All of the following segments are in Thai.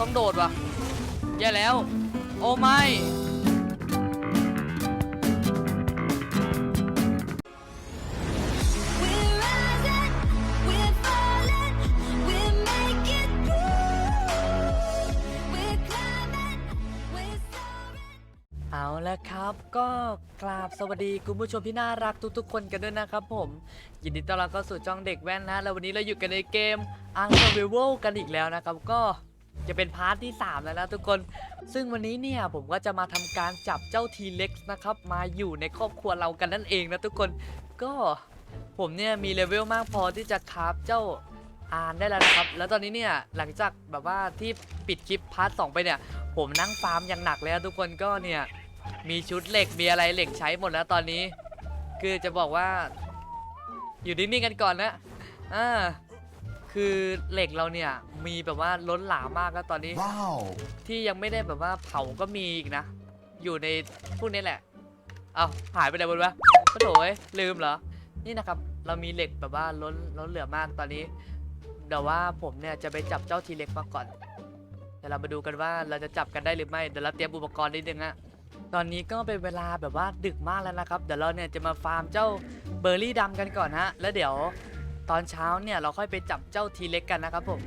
ต้องโดดวะแย่แล้ว โอ้ไม่เอาละครับก็กราบสวัสดีคุณผู้ชมที่น่ารักทุกๆ คนกันด้วยนะครับผมยินดีต้อนรับเข้าสู่จ้องเด็กแว่นนะแล้ววันนี้เราอยู่กันในเกม u n s u r v i v a l กันอีกแล้วนะครับก็ จะเป็นพาร์ทที่ 3 แล้วนะทุกคน ซึ่งวันนี้เนี่ยผมก็จะมาทำการจับเจ้า T-Rex นะครับ มาอยู่ในครอบครัวเรากันนั่นเองนะทุกคน ก็ผมเนี่ยมีเลเวลมากพอที่จะคราฟเจ้าอานได้แล้วนะครับ แล้วตอนนี้เนี่ยหลังจากแบบว่าที่ปิดคลิปพาร์ทสองไปเนี่ย ผมนั่งฟาร์มอย่างหนักเลยนะทุกคนก็เนี่ยมีชุดเหล็กมีอะไรเหล็กใช้หมดแล้วตอนนี้ คือจะบอกว่า อยู่นิ่งๆกันก่อนนะอ่า คือเหล็กเราเนี่ยมีแบบว่าล้นหลามมากแล้วตอนนี้ Wow. ที่ยังไม่ได้แบบว่าเผาก็มีอีกนะ อยู่ในพวกนี้แหละ เอาหายไปไหนหมดวะโอ้โถยลืมเหรอ นี่นะครับ เรามีเหล็กแบบว่าล้นล้นเหลือมากตอนนี้เดี๋ยวว่าผมเนี่ยจะไปจับเจ้าทีเล็กมาก่อน เดี๋ยวเรามาดูกันว่าเราจะจับกันได้หรือไม่ เดี๋ยวเราเตรียมอุปกรณ์นิดนึงอะตอนนี้ก็เป็นเวลาแบบว่าดึกมากแล้วนะครับ เดี๋ยวเราเนี่ยจะมาฟาร์มเจ้าเบอร์รี่ดำกันก่อนฮะ แล้วเดี๋ยว ตอนเช้าเนี่ยเราค่อยไปจับเจ้าทีเล็กกันนะครับผม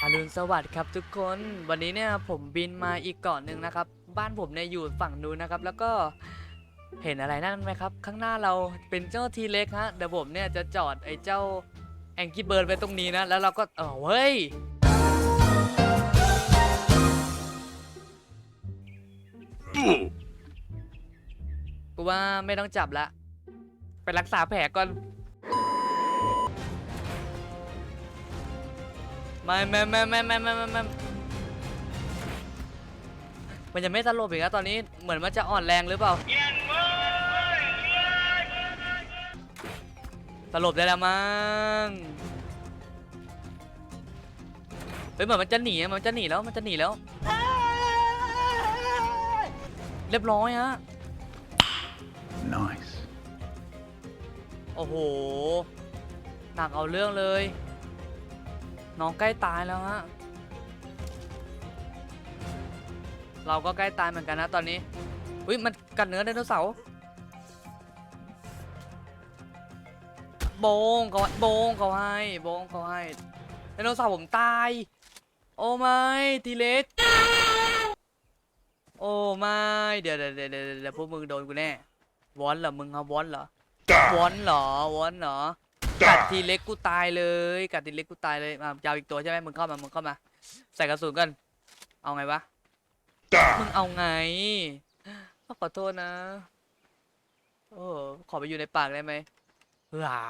อรุณสวัสดิ์ครับทุกคนวันนี้เนี่ยผมบินมาอีกเกาะหนึ่งนะครับ บ้านผมเนี่ยอยู่ฝั่งนู้นนะครับ แล้วก็เห็นอะไรนั่นไหมครับ ข้างหน้าเราเป็นเจ้าทีเล็กฮะเดี๋ยวผมเนี่ยจะจอดไอ้เจ้าแองกี้เบิร์ดไว้ตรงนี้นะ แล้วเราก็เออเฮ้ยกูว่าไม่ต้องจับละ ไปรักษาแผลก่อน ไม่ไม่ไม่ไม่ไม่ไม่ไม่ไมันจะไม่สลบอีกแล้วตอนนี้เหมือนมันจะอ่อนแรงหรือเปล่าสลบได้แล้วมั้งเฮ้ยเหมือนมันจะหนีมันจะหนีแล้วมันจะหนีแล้ว เรียบร้อยฮะ Nice โอ้โห หนักเอาเรื่องเลย น้องใกล้ตายแล้วฮะ เราก็ใกล้ตายเหมือนกันนะตอนนี้อุ้ยมันกัดเนื้อไดโนเสาร์โบงเขาโบงเขาให้โบงเขาให้ไดโนเสาร์ผมตาย โอ้ไม่ทีเล็กโอ้ไม่เดี๋ยวเดี๋ยวเดี๋ยวเดี๋ยวเดี๋ยวพวกมึงโดนกูแน่วอนเหรอมึงครับวอนเหรอ วอนเหรอวอนเหรอ กัดทีเล็กกูตายเลย กัดทีเล็กกูตายเลยมาจะเอาอีกตัวใช่ไหมมึงเข้ามา มึงเข้ามา ใส่กระสุนกัน เอาไงวะ มึงเอาไง ขอโทษนะ โอ้ขอไปอยู่ในปากได้ไหมว้า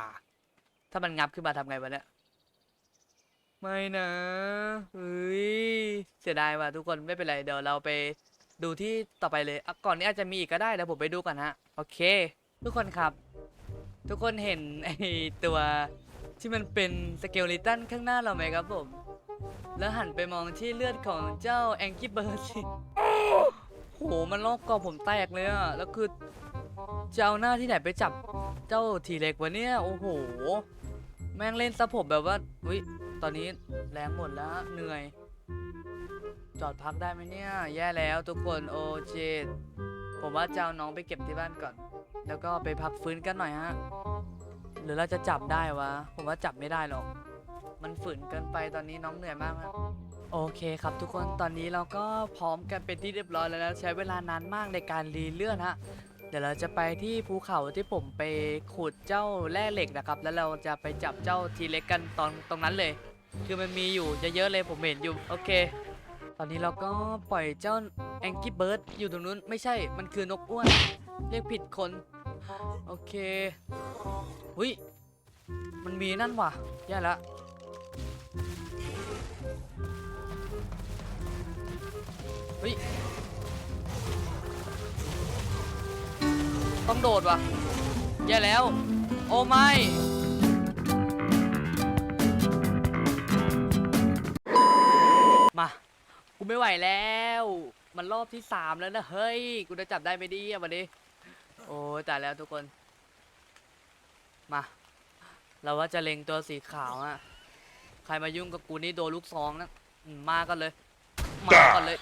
ถ้ามันงับขึ้นมาทำไงวะเนี่ย ไม่นะเฮ้ย เสียดายว่ะทุกคนไม่เป็นไร เดี๋ยวเราไปดูที่ต่อไปเลยอะก่อนนี้อาจจะมีอีกก็ได้เดี๋ยวผมไปดูก่อนฮะ โอเค ทุกคนครับ ทุกคนเห็นไอตัวที่มันเป็นสเกลลิตันข้างหน้าเราไหมครับผม แล้วหันไปมองที่เลือดของเจ้าแองกี้เบิร์ดสิโหมันลอกกอผมแตกเลยอะแล้วคือจะเอาหน้าที่ไหนไปจับเจ้าทีเล็กวะเนี่ย โอ้โห แม่งเล่นซะผมแบบว่าอุ้ยตอนนี้แรงหมดแล้วเหนื่อย จอดพักได้ไหมเนี่ย แย่แล้วทุกคนโอเจดผมว่าจะเอาน้องไปเก็บที่บ้านก่อน แล้วก็ไปพักฟื้นกันหน่อยฮะ หรือเราจะจับได้วะ ผมว่าจับไม่ได้หรอก มันฝืนเกินไปตอนนี้น้องเหนื่อยมากครับโอเคครับทุกคนตอนนี้เราก็พร้อมกันเป็นที่เรียบร้อยแล้วนะใช้เวลานานมากในการรีเลื่อนฮะเดี๋ยวเราจะไปที่ภูเขาที่ผมไปขุดเจ้าแร่เหล็กนะครับ แล้วเราจะไปจับเจ้าทีเล็กกันตอนตรงนั้นเลย คือมันมีอยู่เยอะๆเลยผมเห็นอยู่โอเค ตอนนี้เราก็ปล่อยเจ้าแองกี้เบิร์ดอยู่ตรงนู้นไม่ใช่มันคือนกอ้วน เรียกผิดคน โอเคหุยมันมีนั่นว่ะ แย่ละเฮ้ย ต้องโดดว่ะ แย่แล้ว โอ้ไม่มา กูไม่ไหวแล้ว มันรอบที่สามแล้วนะ เฮ้ย กูจะจับได้ไหมดีอะวันนี้ โอ้ยตายแล้วทุกคน มา เราว่าจะเล็งตัวสีขาวอะใครมายุ่งกับกูนี่โดนลูกซองนะอืมมากันเลย มาก่อนเลย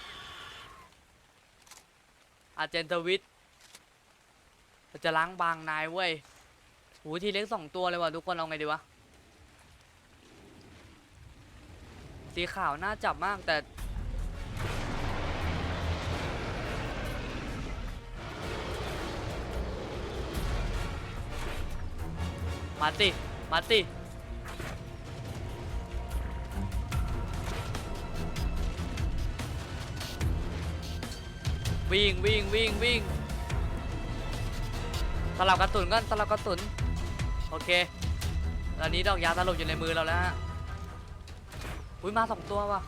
อาเจนทวิทเราจะล้างบางนายเว้ยโหทีเล็กสองตัวเลยว่ะทุกคนเอาไงดีวะ สีขาวน่าจับมากแต่ มาติมาติวิ่งวิ่งวิ่งวิ่งสลับกระสุนกันสลับกระสุนโอเคตอนนี้ดอกยาตลบอยู่ในมือเราแล้วฮะอุ้ยมาสองตัวว่ะ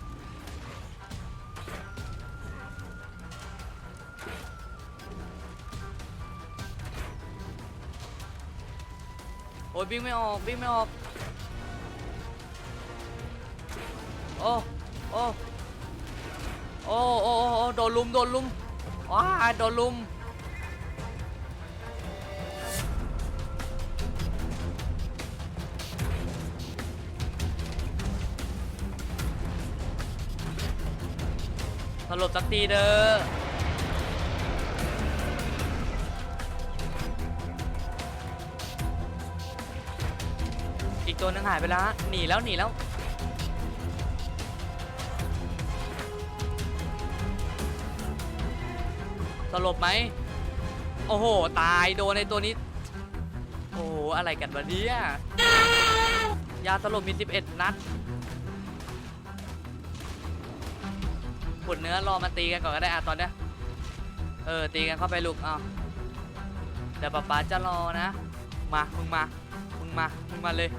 อ้ยวิ่งไม่ออกวิ่งไม่ออกโอ้โอ้โอ้โอ้โอ้โอ้โดนลุมโดนลุมว้าโดนลุมสลบสักทีเด้อ ตัวนึงหายไปแล้วหนีแล้วหนีแล้วสลบไหมโอ้โห ตายโดนในตัวนี้ โอ้โห อะไรกันวะเนี่ยยาสลบมี 11 นัดขุดเนื้อรอมาตีกันก่อนก็ได้อะตอนเนี้ยเออ ตีกันเข้าไปลูกเอาเดี๋ยวป๊าป๊าจะรอนะ มา มึงมา มึงมา มึงมาเลย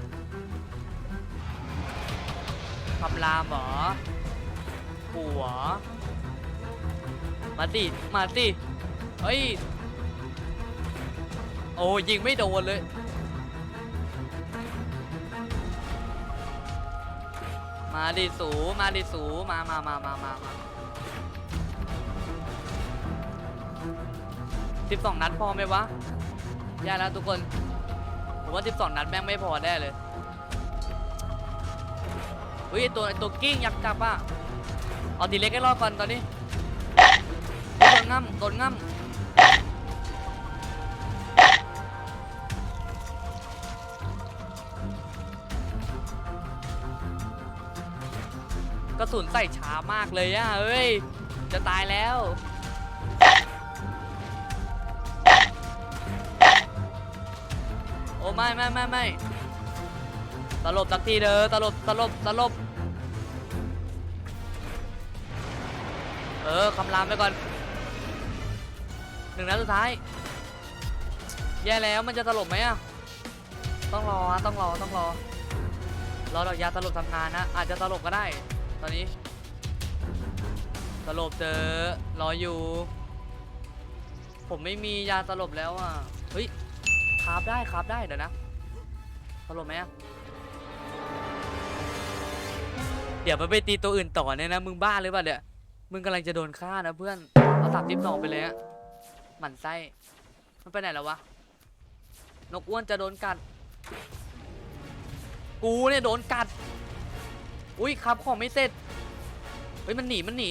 คำรามเหรอปู่เหรอมาดิมาดิเฮ้ย โอ้ยิงไม่โดนเลย มาดิสู มาดิสู มามามามามามาสิบสองนัดพอไหมวะยากแล้วทุกคน ผมว่าสิบสองนัดแม่งไม่พอแน่เลย เฮ้ยไอ้ตัวไอ้ตัวกิ้งอยากจับอะเอาทีเล็กให้รอดก่อนตอนนี้โดนง่ำโดนง่ำกระสุนใส่ช้ามากเลยอะเอ้ยจะตายแล้วโอ้ไม่ไม่ไม่ไม่ ตลบสักทีเด้อตลบตลบตลบเออคำรามไปก่อนหนึ่งนัดสุดท้าย แย่แล้วมันจะตลบไหมอะต้องรอต้องรอต้องรอรอดอกยาตลบทำงานนะอาจจะตลบก็ได้ ตอนนี้ตลบเจอรออยู่ ผมไม่มียาตลบแล้วอะเฮ้ยคาบได้คาบได้เดี๋ยวนะตลบไหมอะ เดี๋ยวมันไปตีตัวอื่นต่อเนี่ยนะ มึงบ้าหรือเปล่าเนี่ยมึงกำลังจะโดนฆ่านะเพื่อน เอาสับทิปสองไปเลยอะหมันไส้ มันไปไหนแล้ววะ นกอ้วนจะโดนกัด กูเนี่ยโดนกัด อุ้ยครับของไม่เสร็จ เฮ้ยมันหนีมันหนี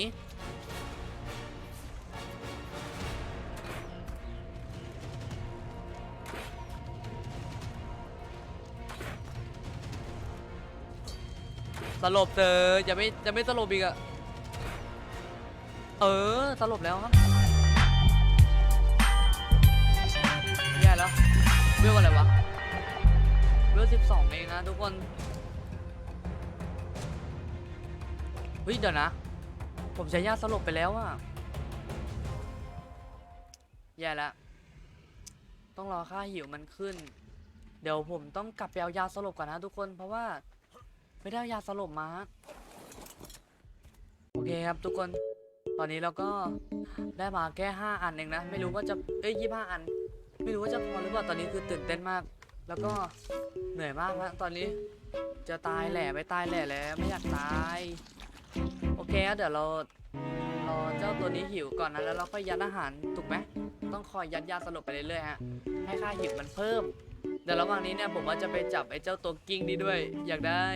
สลบเจออย่าไม่จะไม่สลบอีกอะเออสลบแล้วครับแย่แล้วเวลออะไรวะเวลสิบสองเองนะทุกคนเฮ้ยเดี๋ยวนะ ผมใช้ยาสลบไปแล้วอะแย่แล้วต้องรอค่าหิวมันขึ้น เดี๋ยวผมต้องกลับไปเอายาสลบก่อนนะทุกคนเพราะว่า ไม่ได้ยาสลบมา โอเคครับทุกคน ตอนนี้เราก็ได้มาแค่5อันเองนะ ไม่รู้ว่าจะ เอ้ยยี่ห้าอัน ไม่รู้ว่าจะพอหรือเปล่า ตอนนี้คือตื่นเต้นมาก แล้วก็เหนื่อยมากนะตอนนี้ จะตายแหล่ไม่ตายแหล่แล้ว ไม่อยากตาย โอเคเดี๋ยวเรารอเจ้าตัวนี้หิวก่อนนะ แล้วเราค่อยยัดอาหาร ถูกไหม ต้องคอยยัดยาสลบไปเรื่อยๆฮะ ให้ค่าหิวมันเพิ่ม เดี๋ยวระหว่างนี้เนี่ยผมว่าจะไปจับไอ้เจ้าตัวกิ้งนี้ด้วย อยากได้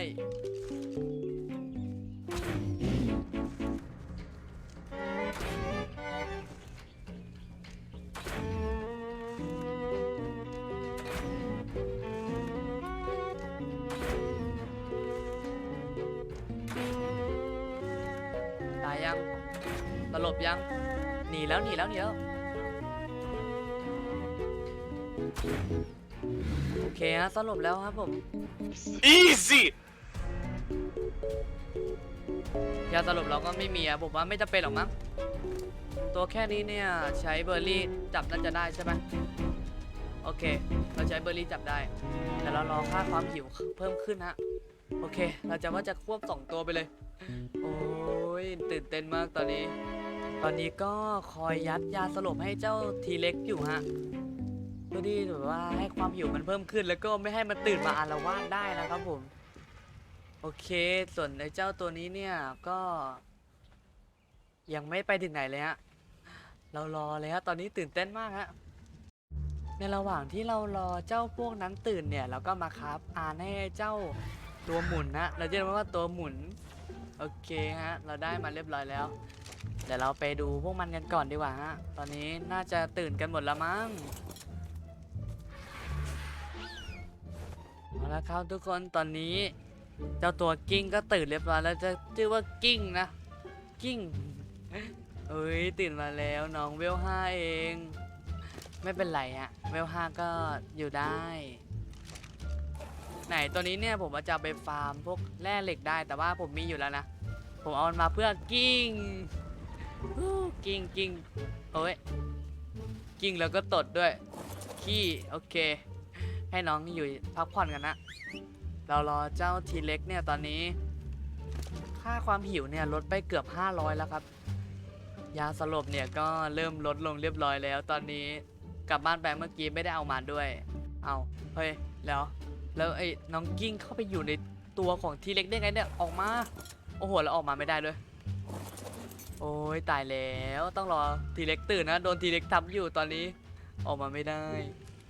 ตายยังสลบยัง หนีแล้วหนีแล้วหนีแล้ว โอเคฮะสรุปแล้วครับผม Easy! ยาสรุปเราก็ไม่มีอะผมว่าไม่จำเป็นหรอกมั้งตัวแค่นี้เนี่ยใช้เบอร์รี่จับน่าจะได้ใช่ไหมโอเค เราใช้เบอร์รี่จับได้ แต่เรารอค่าความหิวเพิ่มขึ้นฮะโอเค เราจะว่าจะควบสองตัวไปเลย โอ้ยตื่นเต้นมากตอนนี้ ตอนนี้ก็คอยยัดยาสลบให้เจ้าทีเล็กอยู่ฮะเพื่อที่แบบว่าให้ความหิวมันเพิ่มขึ้น แล้วก็ไม่ให้มันตื่นมาอาละวาดได้นะครับผม โอเค ส่วนในเจ้าตัวนี้เนี่ยก็ ยังไม่ไปถึงไหนเลยฮะ เรารอเลยฮะ ตอนนี้ตื่นเต้นมากฮะ ในระหว่างที่เรารอเจ้าพวกนั้นตื่นเนี่ยเราก็มาครับอ่านให้เจ้าตัวหมุนนะเราจะเรียกมันว่าตัวหมุน โอเคฮะ เราได้มาเรียบร้อยแล้วเดี๋ยวเราไปดูพวกมันกันก่อนดีกว่าฮะ ตอนนี้น่าจะตื่นกันหมดแล้วมั้ง ละครับทุกคนตอนนี้ เจ้าตัวกิ้งก็ตื่นเรียบร้อยแล้วจะชื่อว่ากิ้งนะกิ้งเอ้ยตื่นมาแล้วน้องเวลห้าเอง ไม่เป็นไรฮะเวลห้าก็อยู่ได้ ไหนตัวนี้เนี่ยผมว่าจะไปฟาร์มพวกแร่เหล็กได้แต่ว่าผมมีอยู่แล้วนะ ผมเอามันมาเพื่อกิ้งกิ้งกิ้งโอ้ยกิ้งแล้วก็ตดด้วย ขี้โอเค ให้น้องอยู่พักผ่อนกันนะ เรารอเจ้าทีเล็กเนี่ยตอนนี้ ค่าความหิวเนี่ยลดไปเกือบ 500 แล้วครับ ยาสลบเนี่ยก็เริ่มลดลงเรียบร้อยแล้ว ตอนนี้กลับบ้านไปเมื่อกี้ไม่ได้เอามาด้วย เอาเฮ้ยแล้ว แล้วไอ้น้องกิ้งเข้าไปอยู่ในตัวของทีเล็กได้ไงเนี่ยออกมา โอ้โหแล้วออกมาไม่ได้ด้วย โอ้ยตายแล้วต้องรอทีเล็กตื่นนะโดนทีเล็กทับอยู่ตอนนี้ ออกมาไม่ได้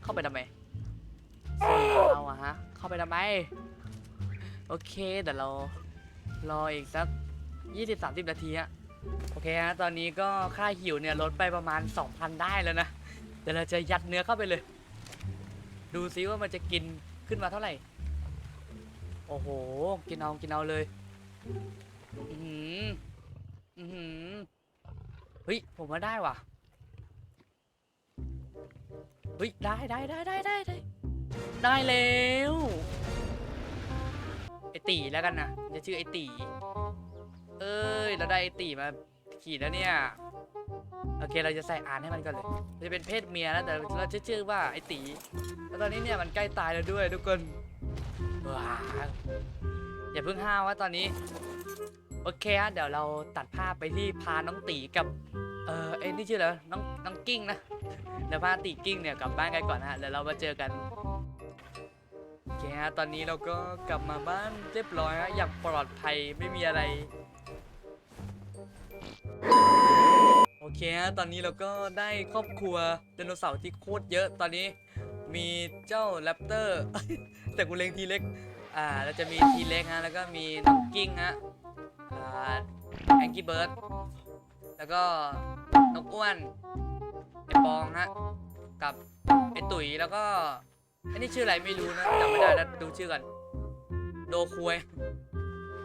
เข้าไปทำไม เราอะฮะ เข้าไปทำไม โอเค เดี๋ยวเรา รออีกสัก20-30 นาทีฮะ โอเคฮะ ตอนนี้ก็ค่าหิวเนี่ยลดไปประมาณ 2,000 ได้แล้วนะ เดี๋ยวเราจะยัดเนื้อเข้าไปเลย ดูซิว่ามันจะกินขึ้นมาเท่าไหร่ โอ้โห กินเอา กินเอาเลย อือหืออือหือเฮ้ย ผมว่าได้ว่ะ เฮ้ย ได้ได้ได้ได้ได้ ได้แล้วไอตีแล้วกันนะจะชื่อไอตีเอ้ยเราได้ไอตีมาขี่แล้วเนี่ยโอเคเราจะใส่อ่านให้มันก่อนเลยจะเป็นเพศเมียนะแต่เราชื่อว่าไอตีแล้วตอนนี้เนี่ยมันใกล้ตายแล้วด้วยทุกคนว้าอย่าเพิ่งห้าวว่าตอนนี้โอเคฮะเดี๋ยวเราตัดภาพไปที่พาน้องตีกับเออเอ้ยนี่ชื่ออะไรวน้องน้องกิ้งนะเดี๋ยวพาตีกิ้งเนี่ยกลับบ้านกันก่อนนะฮะเดี๋ยวเรามาเจอกัน คฮะ ตอนนี้เราก็กลับมาบ้านเรียบร้อยฮะ อย่างปลอดภัยไม่มีอะไร โอเคฮะ ตอนนี้เราก็ได้ครอบครัวไดโนเสาร์ที่โคตรเยอะ ตอนนี้มีเจ้าแรปเตอร์ แต่กูเล็งทีเล็ก อ่าเราจะมีทีเล็กฮะ แล้วก็มีน้องกิ้งฮะ อ่าแองกี้เบิร์ด แล้วก็นกอ้วน ไอปองฮะ กับไอตุ๋ยแล้วก็ อันนี้ชื่ออะไรไม่รู้นะจำไม่ได้แล้วดูชื่อกัน โดควย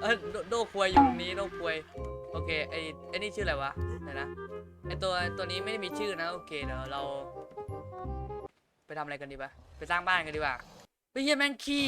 เออโดโดควยอยู่ตรงนี้โดควยโอเคไอไอนี่ชื่ออะไรวะเดี๋ยวนะไอตัวตัวนี้ไม่ได้มีชื่อนะโอเคเดี๋ยวเรา ไปทำอะไรกันดีปะไปสร้างบ้านกันดีกว่าไปเฮียแม่งขี้